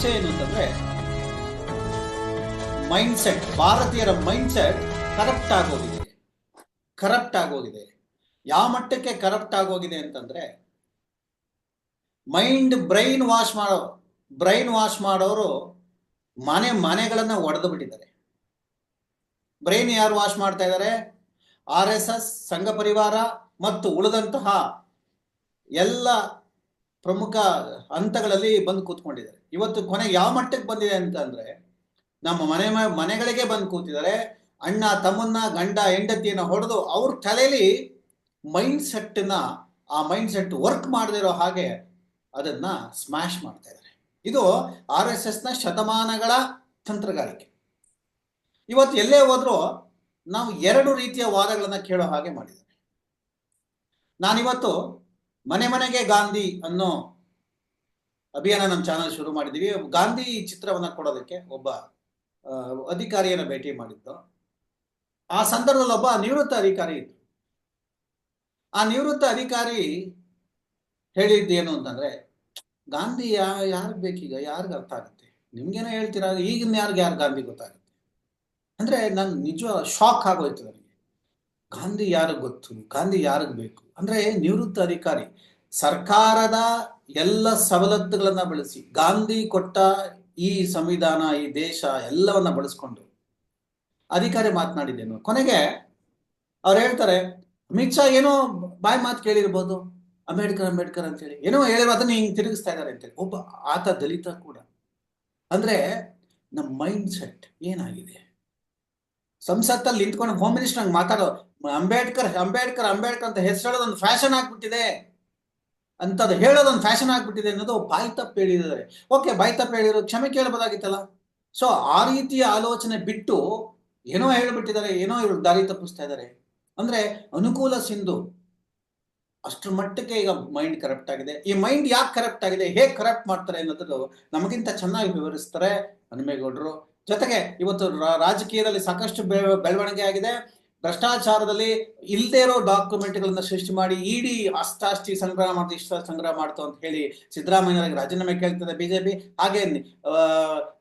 ಚರ್ಚೆ ಏನು ಅಂತಂದ್ರೆ ಮೈಂಡ್ ಸೆಟ್ ಭಾರತೀಯರ ಮೈಂಡ್ ಸೆಟ್ ಕರಪ್ಟ್ ಆಗೋಗಿದೆ. ಕರಪ್ಟ್ ಆಗೋಗಿದೆ. ಯಾವ ಮಟ್ಟಕ್ಕೆ ಕರಪ್ಟ್ ಆಗೋಗಿದೆ ಅಂತಂದ್ರೆ ಮೈಂಡ್ ಬ್ರೈನ್ ವಾಶ್ ಮಾಡೋ ಬ್ರೈನ್ ವಾಶ್ ಮಾಡೋರು ಮನೆ, ಮನೆಗಳನ್ನ ಒಡೆದು ಬಿಟ್ಟಿದ್ದಾರೆ. ಬ್ರೈನ್ ಯಾರು ವಾಶ್ ಮಾಡ್ತಾ ಇದ್ದಾರೆ? ಆರ್ ಎಸ್ ಎಸ್ ಸಂಘ ಪರಿವಾರ ಮತ್ತು ಉಳಿದಂತಹ ಎಲ್ಲ ಪ್ರಮುಖ ಹಂತಗಳಲ್ಲಿ ಬಂದು ಕೂತ್ಕೊಂಡಿದ್ದಾರೆ. ಇವತ್ತು ಕೊನೆಗೆ ಯಾವ ಮಟ್ಟಕ್ಕೆ ಬಂದಿದೆ ಅಂತಂದ್ರೆ ನಮ್ಮ ಮನೆ ಮನೆಗಳಿಗೆ ಬಂದು ಕೂತಿದ್ದಾರೆ. ಅಣ್ಣ, ತಮ್ಮನ್ನ, ಗಂಡ, ಹೆಂಡತಿಯನ್ನ ಹೊಡೆದು ಅವ್ರ ತಲೆಯಲ್ಲಿ ಮೈಂಡ್ ಸೆಟ್ನ ಆ ಮೈಂಡ್ ಸೆಟ್ ವರ್ಕ್ ಮಾಡದಿರೋ ಹಾಗೆ ಅದನ್ನ ಸ್ಮ್ಯಾಶ್ ಮಾಡ್ತಾ ಇದ್ದಾರೆ. ಇದು ಆರ್ ಎಸ್ ಎಸ್ನ ಶತಮಾನಗಳ ತಂತ್ರಗಾರಿಕೆ. ಇವತ್ತು ಎಲ್ಲೇ ಹೋದ್ರೂ ನಾವು ಎರಡು ರೀತಿಯ ವಾದಗಳನ್ನ ಕೇಳೋ ಹಾಗೆ ಮಾಡಿದ್ದಾರೆ. ನಾನಿವತ್ತು ಮನೆ ಮನೆಗೆ ಗಾಂಧಿ ಅನ್ನೋ ಅಭಿಯಾನ ನಮ್ಮ ಚಾನಲ್ ಶುರು ಮಾಡಿದ್ದೀವಿ ಗಾಂಧಿ ಚಿತ್ರವನ್ನ ಕೊಡೋದಕ್ಕೆ ಒಬ್ಬ ಅಧಿಕಾರಿಯನ್ನು ಭೇಟಿ ಮಾಡಿದ್ದು. ಆ ಸಂದರ್ಭದಲ್ಲಿ ಒಬ್ಬ ನಿವೃತ್ತ ಅಧಿಕಾರಿ ಇತ್ತು ಆ ನಿವೃತ್ತ ಅಧಿಕಾರಿ ಹೇಳಿದ್ದೇನು ಅಂತಂದ್ರೆ, ಗಾಂಧಿ ಯಾ, ಯಾರಿಗೆ ಬೇಕೀಗ? ಯಾರಿಗೆ ಅರ್ಥ ಆಗುತ್ತೆ? ನಿಮ್ಗೇನೋ ಹೇಳ್ತೀರಾ? ಈಗಿನ ಯಾರಿಗೆ ಯಾರು ಗಾಂಧಿ ಗೊತ್ತಾಗುತ್ತೆ? ಅಂದ್ರೆ ನನ್ ನಿಜ ಶಾಕ್ ಆಗೋಯ್ತು ನನಗೆ. ಗಾಂಧಿ ಯಾರಿಗೆ ಗೊತ್ತು? ಗಾಂಧಿ ಯಾರಿಗೆ ಬೇಕು? ಅಂದ್ರೆ ನಿವೃತ್ತ ಅಧಿಕಾರಿ, ಸರ್ಕಾರದ ಎಲ್ಲ ಸವಲತ್ತುಗಳನ್ನ ಬಳಸಿ, ಗಾಂಧಿ ಕೊಟ್ಟ ಈ ಸಂವಿಧಾನ, ಈ ದೇಶ ಎಲ್ಲವನ್ನ ಬಳಸ್ಕೊಂಡು ಅಧಿಕಾರಿ ಮಾತನಾಡಿದ್ದೇನು ಕೊನೆಗೆ ಅವ್ರು ಹೇಳ್ತಾರೆ, ಅಮಿತ್ ಶಾ ಏನೋ ಬಾಯ್ ಮಾತು ಕೇಳಿರ್ಬೋದು, ಅಂಬೇಡ್ಕರ್ ಅಂಬೇಡ್ಕರ್ ಅಂತೇಳಿ. ಏನೋ ಹೇಳಿರೋ ಅದನ್ನ ಹಿಂಗೆ ತಿರುಗಿಸ್ತಾ ಇದ್ದಾರೆ ಅಂತೇಳಿ. ಒಬ್ಬ ಆತ ದಲಿತ ಕೂಡ. ಅಂದ್ರೆ ನಮ್ಮ ಮೈಂಡ್ ಸೆಟ್ ಏನಾಗಿದೆ? ಸಂಸತ್ತಲ್ಲಿ ನಿಂತ್ಕೊಂಡು ಹೋಮ್ ಮಿನಿಸ್ಟರ್ ಹಂಗೆ ಮಾತಾಡೋ ಅಂಬೇಡ್ಕರ್ ಅಂಬೇಡ್ಕರ್ ಅಂಬೇಡ್ಕರ್ ಅಂತ ಹೆಸರು ಫ್ಯಾಷನ್ ಆಗ್ಬಿಟ್ಟಿದೆ ಅಂತದ್ದು ಹೇಳೋದೊಂದು ಫ್ಯಾಷನ್ ಆಗ್ಬಿಟ್ಟಿದೆ ಅನ್ನೋದು ಬಾಯಿ ತಪ್ಪು ಹೇಳಿದ್ದಾರೆ. ಓಕೆ ಬಾಯಿ ತಪ್ಪು ಹೇಳಿರೋ ಕ್ಷಮೆ ಕೇಳಬಹುದಾಗಿತ್ತಲ್ಲ? ಸೊ ಆ ರೀತಿಯ ಆಲೋಚನೆ ಬಿಟ್ಟು ಏನೋ ಹೇಳ್ಬಿಟ್ಟಿದ್ದಾರೆ, ಏನೋ ಇವರು ದಾರಿ ತಪ್ಪಿಸ್ತಾ ಇದ್ದಾರೆ. ಅಂದ್ರೆ ಅನುಕೂಲ ಸಿಂಧು, ಅಷ್ಟರ ಮಟ್ಟಕ್ಕೆ ಈಗ ಮೈಂಡ್ ಕರಪ್ಟ್ ಆಗಿದೆ. ಈ ಮೈಂಡ್ ಯಾಕೆ ಕರಪ್ಟ್ ಆಗಿದೆ, ಹೇಗೆ ಕರಪ್ಟ್ ಮಾಡ್ತಾರೆ ಅನ್ನೋದು ನಮಗಿಂತ ಚೆನ್ನಾಗಿ ವಿವರಿಸ್ತಾರೆ ಹನುಮೇಗೌಡರು. ಜೊತೆಗೆ ಇವತ್ತು ರಾಜಕೀಯದಲ್ಲಿ ಸಾಕಷ್ಟು ಬೆಳವಣಿಗೆ ಆಗಿದೆ. ಭ್ರಷ್ಟಾಚಾರದಲ್ಲಿ ಇಲ್ಲದೆ ಇರೋ ಡಾಕ್ಯುಮೆಂಟ್ಗಳನ್ನ ಸೃಷ್ಟಿ ಮಾಡಿ ಇಡಿ ಅಷ್ಟಾಷ್ಟಿ ಸಂಗ್ರಹ ಮಾಡ್ತು ಇಷ್ಟ ಸಂಗ್ರಹ ಮಾಡ್ತು ಅಂತ ಹೇಳಿ ಸಿದ್ದರಾಮಯ್ಯನವರಿಗೆ ರಾಜೀನಾಮೆ ಕೇಳ್ತದೆ ಬಿಜೆಪಿ. ಹಾಗೆ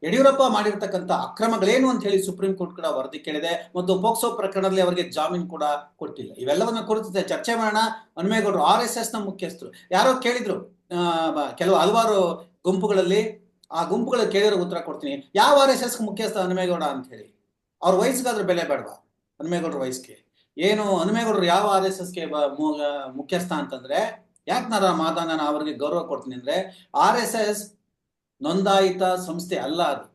ಯಡಿಯೂರಪ್ಪ ಮಾಡಿರ್ತಕ್ಕಂಥ ಅಕ್ರಮಗಳೇನು ಅಂತ ಹೇಳಿ ಸುಪ್ರೀಂ ಕೋರ್ಟ್ ಕೂಡ ವರದಿ ಕೇಳಿದೆ. ಮತ್ತು ಪೋಕ್ಸೋ ಪ್ರಕರಣದಲ್ಲಿ ಅವರಿಗೆ ಜಾಮೀನು ಕೂಡ ಕೊಟ್ಟಿಲ್ಲ. ಇವೆಲ್ಲವನ್ನ ಕುರಿತು ಚರ್ಚೆ ಮಾಡೋಣ. ಹನುಮೇಗೌಡರು ಆರ್ ಎಸ್ ಎಸ್ನ ಮುಖ್ಯಸ್ಥರು. ಯಾರೋ ಕೇಳಿದ್ರು ಕೆಲವು ಹಲವಾರು ಗುಂಪುಗಳಲ್ಲಿ. ಆ ಗುಂಪುಗಳ ಕೇಳಿರೋ ಉತ್ತರ ಕೊಡ್ತೀನಿ. ಯಾವ ಆರ್ ಎಸ್ ಎಸ್ ಮುಖ್ಯಸ್ಥ ಹನುಮೇಗೌಡ ಅಂತ ಹೇಳಿ. ಅವ್ರ ವಯಸ್ಸಿಗಾದ್ರೂ ಬೆಲೆ ಬೇಡವಾ? ಹನುಮೇಗೌಡರ ವಯಸ್ಸಿಗೆ. ಏನು ಹನುಮೇಗೌಡರು ಯಾವ ಆರ್ ಎಸ್ ಎಸ್ಗೆ ಮುಖ್ಯಸ್ಥ ಅಂತಂದ್ರೆ ಯಾಕೆ ನಾನು ಮಾತಾ ನಾನು ಅವರಿಗೆ ಗೌರವ ಕೊಡ್ತೀನಿ ಅಂದ್ರೆ, ಆರ್ ಎಸ್ ಎಸ್ ನೋಂದಾಯಿತ ಸಂಸ್ಥೆ ಅಲ್ಲ ಅದು.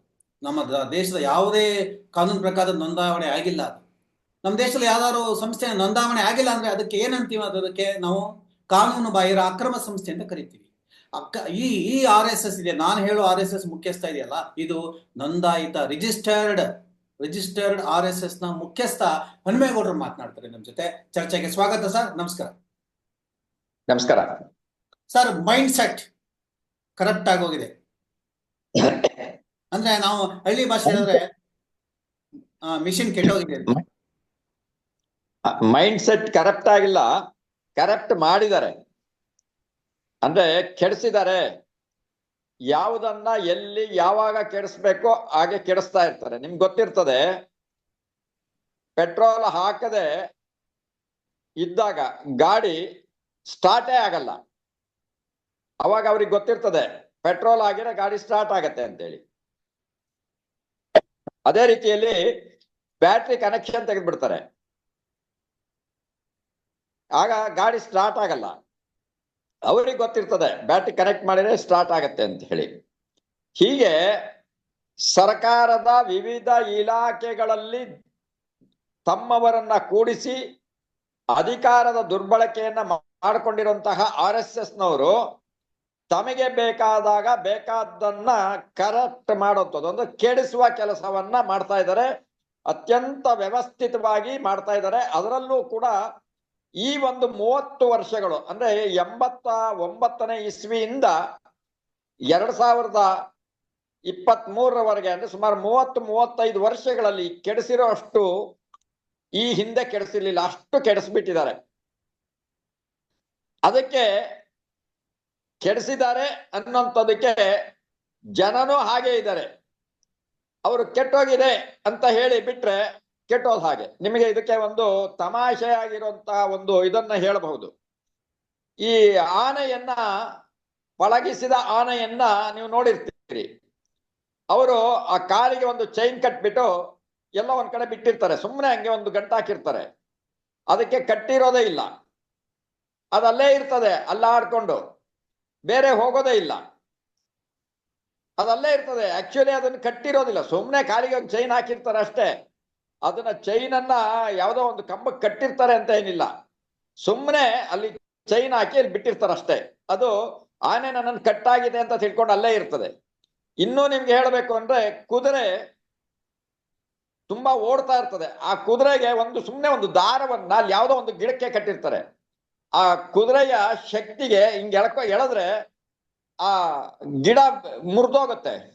ನಮ್ಮ ದೇಶದ ಯಾವುದೇ ಕಾನೂನು ಪ್ರಕಾರ ನೋಂದಾವಣೆ ಆಗಿಲ್ಲ ಅದು. ನಮ್ಮ ದೇಶದಲ್ಲಿ ಯಾವ್ದಾದ್ರು ಸಂಸ್ಥೆ ನೋಂದಾವಣೆ ಆಗಿಲ್ಲ ಅಂದ್ರೆ ಅದಕ್ಕೆ ಏನಂತೀವಿ ಅದಕ್ಕೆ ನಾವು ಕಾನೂನು ಬಾಹಿರ ಅಕ್ರಮ ಸಂಸ್ಥೆ ಅಂತ ಕರಿತೀವಿ. ಅಕ್ಕ, ಈ ಈ ಆರ್ ಎಸ್ ಎಸ್ ಇದೆ, ನಾನು ಹೇಳೋ ಆರ್ ಎಸ್ ಎಸ್ ಮುಖ್ಯಸ್ಥ ಇದೆಯಲ್ಲ, ಇದು ನೋಂದಾಯಿತ, ರಿಜಿಸ್ಟರ್ಡ್ ರಿಜಿಸ್ಟರ್ಡ್ ಆರ್ ಎಸ್ ಎಸ್ನ ಮುಖ್ಯಸ್ಥ ಹನುಮೇಗೌಡರು ಮಾತನಾಡ್ತಾರೆ ನಮ್ಮ ಜೊತೆ. ಚರ್ಚೆಗೆ ಸ್ವಾಗತ ಸರ್. ನಮಸ್ಕಾರ. ನಮಸ್ಕಾರ. ಸರ್ ಮೈಂಡ್ ಸೆಟ್ ಕರೆಕ್ಟ್ ಆಗೋಗಿದೆ ಅಂದ್ರೆ ನಾವು ಹಳ್ಳಿ ಭಾಷೆ ಅಂದ್ರೆ ಮಿಷಿನ್ ಕೆಟ್ಟೋಗಿದೆ. ಮೈಂಡ್ ಸೆಟ್ ಕರಪ್ಟ್ ಆಗಿಲ್ಲ. ಕರಪ್ಟ್ ಮಾಡಿದ್ದಾರೆ. ಅಂದ್ರೆ ಕೆಡಿಸಿದ್ದಾರೆ. ಯಾವುದನ್ನ ಎಲ್ಲಿ ಯಾವಾಗ ಕೆಡಿಸ್ಬೇಕೋ ಹಾಗೆ ಕೆಡಿಸ್ತಾ ಇರ್ತಾರೆ. ನಿಮ್ಗೆ ಗೊತ್ತಿರ್ತದೆ, ಪೆಟ್ರೋಲ್ ಹಾಕದೆ ಇದ್ದಾಗ ಗಾಡಿ ಸ್ಟಾರ್ಟೇ ಆಗಲ್ಲ. ಅವಾಗ ಅವ್ರಿಗೆ ಗೊತ್ತಿರ್ತದೆ, ಪೆಟ್ರೋಲ್ ಆಗಿದ್ರೆ ಗಾಡಿ ಸ್ಟಾರ್ಟ್ ಆಗತ್ತೆ ಅಂತೇಳಿ. ಅದೇ ರೀತಿಯಲ್ಲಿ ಬ್ಯಾಟ್ರಿ ಕನೆಕ್ಷನ್ ತೆಗೆದ್ಬಿಡ್ತಾರೆ. ಆಗ ಗಾಡಿ ಸ್ಟಾರ್ಟ್ ಆಗಲ್ಲ. ಅವ್ರಿಗೆ ಗೊತ್ತಿರ್ತದೆ, ಬ್ಯಾಟ್ ಕನೆಕ್ಟ್ ಮಾಡಿದ್ರೆ ಸ್ಟಾರ್ಟ್ ಆಗತ್ತೆ ಅಂತ ಹೇಳಿ. ಹೀಗೆ ಸರ್ಕಾರದ ವಿವಿಧ ಇಲಾಖೆಗಳಲ್ಲಿ ತಮ್ಮವರನ್ನ ಕೂಡಿಸಿ ಅಧಿಕಾರದ ದುರ್ಬಳಕೆಯನ್ನ ಮಾಡಿಕೊಂಡಿರುವಂತಹ ಆರ್ ಎಸ್ ಎಸ್ ನವರು ತಮಗೆ ಬೇಕಾದಾಗ ಬೇಕಾದ್ದನ್ನ ಕರೆಕ್ಟ್ ಮಾಡುವಂಥದ್ದು, ಒಂದು ಕೆಡಿಸುವ ಕೆಲಸವನ್ನ ಮಾಡ್ತಾ ಇದ್ದಾರೆ, ಅತ್ಯಂತ ವ್ಯವಸ್ಥಿತವಾಗಿ ಮಾಡ್ತಾ ಇದ್ದಾರೆ. ಅದರಲ್ಲೂ ಕೂಡ ಈ ಒಂದು ಮೂವತ್ತು ವರ್ಷಗಳು, ಅಂದ್ರೆ ಎಂಬತ್ತ ಒಂಬತ್ತನೇ ಇಸ್ವಿಯಿಂದ ಎರಡ್ ಸಾವಿರದ ಇಪ್ಪತ್ತ್ ಮೂರರವರೆಗೆ ಅಂದ್ರೆ ಸುಮಾರು ಮೂವತ್ತು, ಮೂವತ್ತೈದು ವರ್ಷಗಳಲ್ಲಿ ಕೆಡಿಸಿರೋ ಅಷ್ಟು ಈ ಹಿಂದೆ ಕೆಡಿಸಿರ್ಲಿಲ್ಲ, ಅಷ್ಟು ಕೆಡಿಸ್ಬಿಟ್ಟಿದ್ದಾರೆ. ಅದಕ್ಕೆ ಕೆಡಿಸಿದ್ದಾರೆ ಅನ್ನೋಂಥದಕ್ಕೆ ಜನನೂ ಹಾಗೆ ಇದ್ದಾರೆ. ಅವರು ಕೆಟ್ಟೋಗಿದೆ ಅಂತ ಹೇಳಿ ಬಿಟ್ರೆ ಕೆಟ್ಟೋದ್ ಹಾಗೆ. ನಿಮಗೆ ಇದಕ್ಕೆ ಒಂದು ತಮಾಷೆಯಾಗಿರುವಂತಹ ಒಂದು ಇದನ್ನ ಹೇಳಬಹುದು. ಈ ಆನೆಯನ್ನ, ಪಳಗಿಸಿದ ಆನೆಯನ್ನ ನೀವು ನೋಡಿರ್ತೀರಿ. ಅವರು ಆ ಕಾಲಿಗೆ ಒಂದು ಚೈನ್ ಕಟ್ಬಿಟ್ಟು ಎಲ್ಲ ಒಂದ್ ಕಡೆ ಬಿಟ್ಟಿರ್ತಾರೆ. ಸುಮ್ಮನೆ ಹಂಗೆ ಒಂದು ಗಂಟು ಹಾಕಿರ್ತಾರೆ. ಅದಕ್ಕೆ ಕಟ್ಟಿರೋದೇ ಇಲ್ಲ. ಅದಲ್ಲೇ ಇರ್ತದೆ, ಅಲ್ಲ ಆಡ್ಕೊಂಡು. ಬೇರೆ ಹೋಗೋದೇ ಇಲ್ಲ. ಅದಲ್ಲೇ ಇರ್ತದೆ. ಆಕ್ಚುಲಿ ಅದನ್ನು ಕಟ್ಟಿರೋದಿಲ್ಲ. ಸುಮ್ಮನೆ ಕಾಲಿಗೆ ಒಂದು ಚೈನ್ ಹಾಕಿರ್ತಾರೆ ಅಷ್ಟೇ. ಅದನ್ನ ಚೈನ್ ಅನ್ನ ಯಾವುದೋ ಒಂದು ಕಂಬಕ್ಕೆ ಕಟ್ಟಿರ್ತಾರೆ ಅಂತ ಏನಿಲ್ಲ. ಸುಮ್ಮನೆ ಅಲ್ಲಿ ಚೈನ್ ಹಾಕಿ ಅಲ್ಲಿ ಬಿಟ್ಟಿರ್ತಾರೆ ಅಷ್ಟೇ ಅದು ಆನೆ ನನ್ನ ಕಟ್ಟಾಗಿದೆ ಅಂತ ತಿಳ್ಕೊಂಡು ಅಲ್ಲೇ ಇರ್ತದೆ. ಇನ್ನೂ ನಿಮ್ಗೆ ಹೇಳಬೇಕು ಅಂದ್ರೆ ಕುದುರೆ ತುಂಬಾ ಓಡ್ತಾ ಇರ್ತದೆ. ಆ ಕುದುರೆಗೆ ಒಂದು ಸುಮ್ಮನೆ ಒಂದು ದಾರವನ್ನ ಅಲ್ಲಿ ಯಾವುದೋ ಒಂದು ಗಿಡಕ್ಕೆ ಕಟ್ಟಿರ್ತಾರೆ. ಆ ಕುದುರೆಯ ಶಕ್ತಿಗೆ ಹಿಂಗೆ ಎಳ್ಕೊ ಎಳೆದ್ರೆ ಆ ಗಿಡ ಮುರಿದೋಗುತ್ತೆ.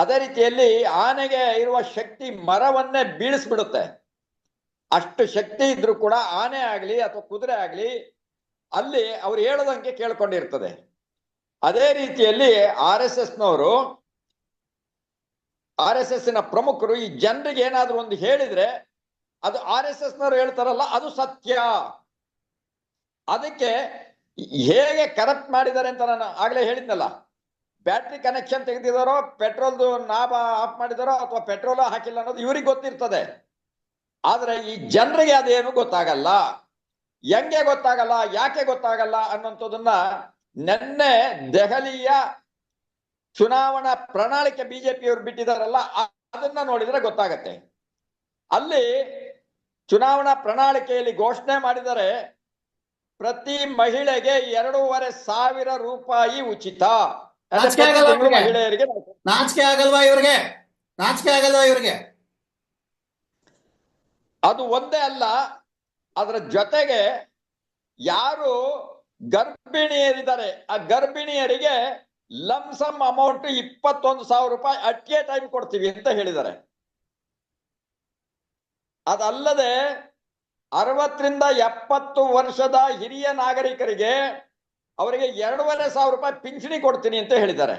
ಅದೇ ರೀತಿಯಲ್ಲಿ ಆನೆಗೆ ಇರುವ ಶಕ್ತಿ ಮರವನ್ನೇ ಬೀಳಿಸ್ಬಿಡುತ್ತೆ. ಅಷ್ಟು ಶಕ್ತಿ ಇದ್ರೂ ಕೂಡ ಆನೆ ಆಗಲಿ ಅಥವಾ ಕುದುರೆ ಆಗಲಿ ಅಲ್ಲಿ ಅವ್ರು ಹೇಳದಂಗೆ ಕೇಳ್ಕೊಂಡಿರ್ತದೆ. ಅದೇ ರೀತಿಯಲ್ಲಿ ಆರ್ ಎಸ್ ಎಸ್ನವರು, ಆರ್ ಎಸ್ ಎಸ್ನ ಪ್ರಮುಖರು ಈ ಜನರಿಗೆ ಏನಾದ್ರೂ ಒಂದು ಹೇಳಿದ್ರೆ ಅದು ಆರ್ ಎಸ್ ಎಸ್ ನವರು ಹೇಳ್ತಾರಲ್ಲ, ಅದು ಸತ್ಯ. ಅದಕ್ಕೆ ಹೇಗೆ ಕರೆಕ್ಟ್ ಮಾಡಿದ್ದಾರೆ ಅಂತ ನಾನು ಆಗ್ಲೇ ಹೇಳಿದ್ನಲ್ಲ ಬ್ಯಾಟ್ರಿ ಕನೆಕ್ಷನ್ ತೆಗೆದಿದಾರೋ, ಪೆಟ್ರೋಲ್ದು ನಾಬ ಆಫ್ ಮಾಡಿದಾರೋ ಅಥವಾ ಪೆಟ್ರೋಲ್ ಹಾಕಿಲ್ಲ ಅನ್ನೋದು ಇವ್ರಿಗೆ ಗೊತ್ತಿರ್ತದೆ. ಆದ್ರೆ ಈ ಜನರಿಗೆ ಅದೇನು ಗೊತ್ತಾಗಲ್ಲ. ಹೆಂಗೆ ಗೊತ್ತಾಗಲ್ಲ, ಯಾಕೆ ಗೊತ್ತಾಗಲ್ಲ ಅನ್ನೋಂಥದ್ದನ್ನ ನೆನ್ನೆ ದೆಹಲಿಯ ಚುನಾವಣಾ ಪ್ರಣಾಳಿಕೆ ಬಿಜೆಪಿಯವರು ಬಿಟ್ಟಿದಾರಲ್ಲ, ಅದನ್ನ ನೋಡಿದ್ರೆ ಗೊತ್ತಾಗತ್ತೆ. ಅಲ್ಲಿ ಚುನಾವಣಾ ಪ್ರಣಾಳಿಕೆಯಲ್ಲಿ ಘೋಷಣೆ ಮಾಡಿದರೆ ಪ್ರತಿ ಮಹಿಳೆಗೆ ಎರಡೂವರೆ ಸಾವಿರ ರೂಪಾಯಿ ಉಚಿತ. ನಾಚಿಕೆ ಆಗಲ್ವಾ ಮಹಿಳೆಯರಿಗೆ ನಾಚಿಕೆ ಆಗಲ್ವಾ ಇವ್ರಿಗೆ? ನಾಚಿಕೆ ಆಗಲ್ವಾ ಇವ್ರಿಗೆ? ಅದು ಒಂದೇ ಅಲ್ಲ ಅದರ ಜೊತೆಗೆ ಯಾರು ಗರ್ಭಿಣಿಯರಿದ್ದಾರೆ ಆ ಗರ್ಭಿಣಿಯರಿಗೆ ಲಮ್ಸಮ್ ಅಮೌಂಟ್ ಇಪ್ಪತ್ತೊಂದು ಸಾವಿರ ರೂಪಾಯಿ ಅಟ್ಕೆ ಟೈಮ್ ಕೊಡ್ತೀವಿ ಅಂತ ಹೇಳಿದ್ದಾರೆ. ಅದಲ್ಲದೆ ಅರವತ್ತರಿಂದ ಎಪ್ಪತ್ತು ವರ್ಷದ ಹಿರಿಯ ನಾಗರಿಕರಿಗೆ ಅವರಿಗೆ ಎರಡೂವರೆ ಸಾವಿರ ರೂಪಾಯಿ ಪಿಂಚಣಿ ಕೊಡ್ತೀನಿ ಅಂತ ಹೇಳಿದ್ದಾರೆ.